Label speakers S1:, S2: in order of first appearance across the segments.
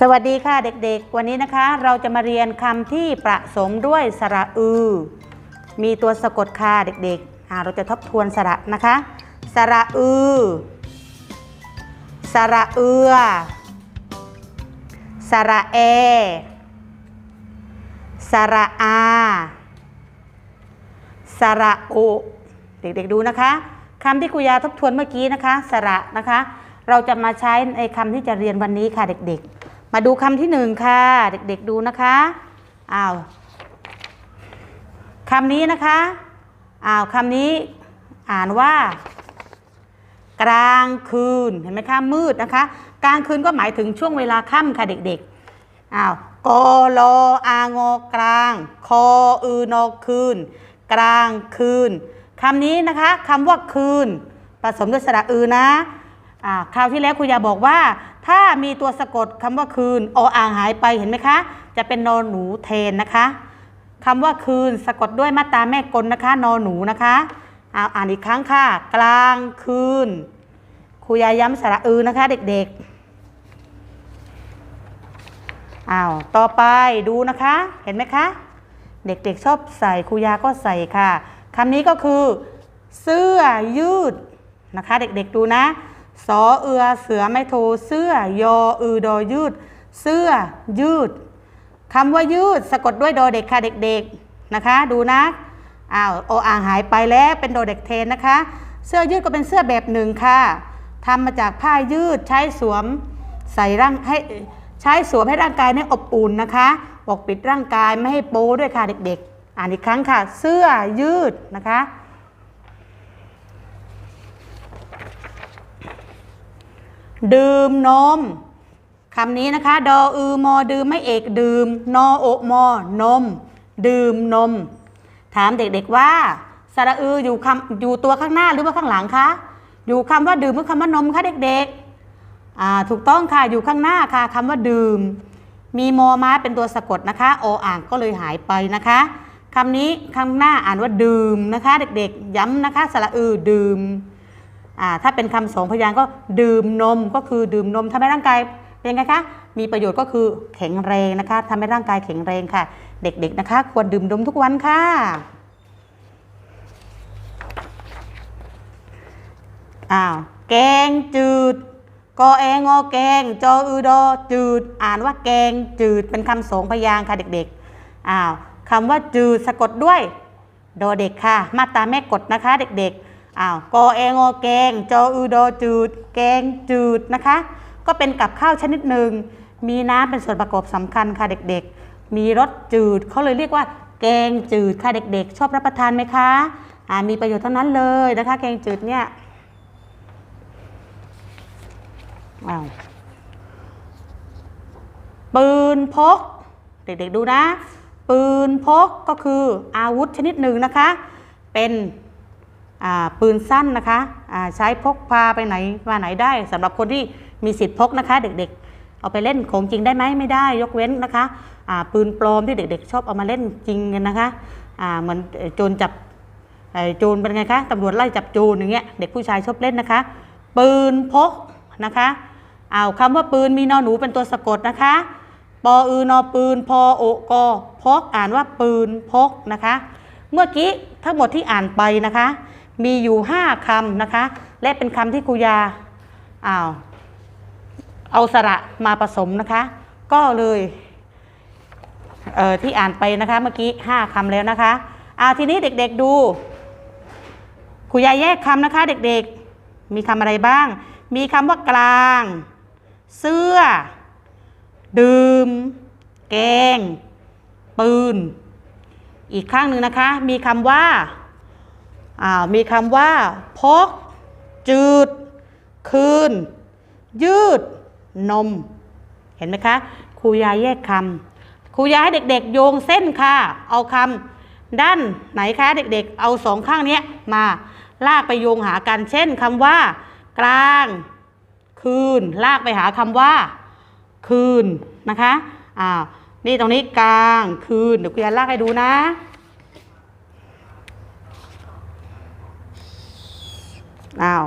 S1: สวัสดีค่ะเด็กๆ วันนี้นะคะ เราจะมาเรียนคำที่ประสมด้วยสระอือมีตัวสะกดค่ะเด็กๆเราจะทบทวนสระนะคะ สระอือสระเอือ สระเอ สระอา สระโอ เด็กๆดูนะคะคำที่ครูยาทบทวนเมื่อกี้นะคะ สระนะคะ เราจะมาใช้ในคำที่จะเรียนวันนี้ค่ะเด็กๆ มาดูคำที่หนึ่งค่ะ เด็กๆดูนะคะอ้าวคำนี้นะคะอ้าวคำนี้อ่านว่า กลางคืนเห็นไหมคะมืดนะคะ กลางคืนก็หมายถึงช่วงเวลาค่ำค่ะเด็กๆอ้าวกอลออางอกลาง คออือนอคืน กลางคืนคำนี้นะคะคำว่าคืน ผสมด้วยสระอือนะ คราวที่แล้วครูยาบอกว่า ถ้ามีตัวสะกดคำว่าคืนออ่างหายไปเห็นไหมคะ จะเป็นนอนหนูเทนนะคะคำว่าคืนสะกดด้วยมาตราแม่กลนะคะ นอนหนูนะคะอาอ่านอีกครั้งค่ะ กลางคืนครูยาย้ำสระอือนะคะ เด็กๆอ้าวต่อไปดูนะคะ เห็นไหมคะ เด็กๆชอบใส่ครูยาก็ใส่ค่ะคำนี้ก็คือ เสื้อยืดนะคะ เด็กๆดูนะ สอเอือเสือไม่โทเสื้อยออือดอยืด เสื้อยืดคำว่ายืดสะกดด้วยโดเด็กค่ะเด็กๆนะคะ ดูนะอ้าวโออ่างหายไปแล้วเป็นโดเด็กเทนนะคะ เสื้อยืดก็เป็นเสื้อแบบหนึ่งค่ะทำมาจากผ้ายืดใช้สวมใส่ร่างให้ใช้สวมให้ร่างกายเนี่ยอบอุ่นนะคะปกปิดร่างกายไม่ให้โป๊ด้วยค่ะเด็กๆ อ่านอีกครั้งค่ะ เสื้อยืดนะคะ ดื่มนมคำนี้นะคะ ดออือมอดื่มไม่เอกดื่ม นอโอมอนม ดื่มนม ถามเด็กๆว่าสระอืออยู่คำอยู่ตัวข้างหน้าหรือว่าข้างหลังคะอยู่คำว่าดื่มหรือคำว่านมคะเด็กๆอ่าถูกต้องค่ะอยู่ข้างหน้าค่ะคำว่าดื่ม มีมอมาเป็นตัวสะกดนะคะโออ่างก็เลยหายไปนะคะคำนี้ข้างหน้าอ่านว่าดื่มนะคะ เด็กๆ ย้ำนะคะสระอือดื่ม ถ้าเป็นคำสองพยางก็ดื่มนมก็คือดื่มนมทำให้ร่างกายเป็นไงคะมีประโยชน์ก็คือแข็งแรงนะคะทำให้ร่างกายแข็งแรงค่ะ เด็กๆนะคะ ควรดื่มนมทุกวันค่ะอ้าวแกงจืดกอแองอแกงจออือดอจืด อ่านว่าแกงจืดเป็นคำสองพยางค่ะเด็กๆอ้าวคำว่าจืดสะกดด้วยดอเด็กค่ะ มาตราแม่กดนะคะเด็กๆ อ้าวกอเองอแกงจออือดจืด แกงจืดนะคะ ก็เป็นกับข้าวชนิดหนึ่ง มีน้ำเป็นส่วนประกอบสำคัญค่ะเด็กๆ มีรสจืดเขาเลยเรียกว่า แกงจืดค่ะเด็กๆ ชอบรับประทานไหมคะอ่ามีประโยชน์เทั้งนั้นเลยนะคะ แกงจืดเนี่ยอ้าวปืนพก เด็กๆดูนะ ปืนพกก็คืออาวุธชนิดหนึ่งนะคะ เป็น ปืนสั้นนะคะใช้พกพาไปไหนมาไหนได้สำหรับคนที่มีสิทธิ์พกนะคะเด็กๆ เอาไปเล่นของจริงได้ไหมไม่ได้ยกเว้นนะคะปืนปลอมที่เด็กๆ ชอบเอามาเล่นจริงกันนะคะเหมือนโจรจับโจรเป็นไงคะตำรวจไล่จับโจรอย่างเงี้ยเด็กผู้ชายชอบเล่นนะคะ ปืนพกนะคะเอาคำว่าปืนมีนอหนูเป็นตัวสะกดนะคะปออือนอปืนพอโอกอพกอ่านว่าปืนพกนะคะ เมื่อกี้ทั้งหมดที่อ่านไปนะคะ มีอยู่5คำนะคะ และเป็นคำที่ครูยาอ้าวเอาสระมาผสมนะคะ ก็เลยเอ่อที่อ่านไปนะคะเมื่อกี้5คำแล้วนะคะอาทีนี้เด็กๆดูครูยาแยกคำนะคะ เด็กๆ มีคำอะไรบ้าง มีคำว่ากลาง เสื้อ ดื่ม แกง ปืน อีกข้างหนึ่งนะคะ มีคำว่า มีคำว่าพกจืด คืน ยืด นม เห็นไหมคะ ครูยาแยกคำครูยาให้เด็กๆ โยงเส้นค่ะ เอาคำด้านไหนคะเด็กๆ เอาสองข้างนี้มาลากไปโยงหากันเช่นคำว่า กลาง คืน ลากไปหาคำว่า คืนนะคะอ่านี่ตรงนี้กลางคืนเดี๋ยวคุณยายลากให้ดูนะ อ้าว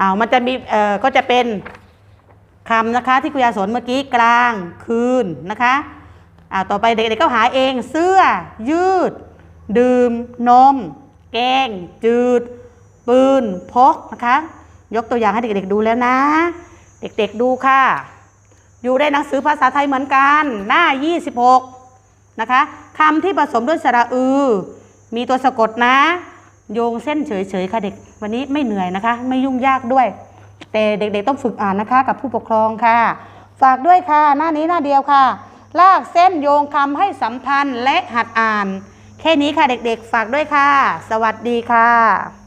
S1: อ้าวมันจะมีเอ่อก็จะเป็นคำนะคะที่คุณยาสนเมื่อกี้กลางคืนนะคะอ่าต่อไปเด็กๆก็หาเองเสื้อ ยืด ดื่ม นม แกง จืด ปืน พกนะคะ ยกตัวอย่างให้เด็กๆดูแล้วนะ เด็กๆดูค่ะ อยู่ในหนังสือภาษาไทยเหมือนกัน หน้า 26 นะคะคำที่ผสมด้วยสระอือ มีตัวสะกดนะ โยงเส้นเฉยๆค่ะเด็ก วันนี้ไม่เหนื่อยนะคะ ไม่ยุ่งยากด้วย แต่เด็กๆต้องฝึกอ่านนะคะ กับผู้ปกครองค่ะ ฝากด้วยค่ะ หน้านี้หน้าเดียวค่ะ ลากเส้นโยงคำให้สัมพันธ์และหัดอ่าน แค่นี้ค่ะเด็กๆ ฝากด้วยค่ะ สวัสดีค่ะ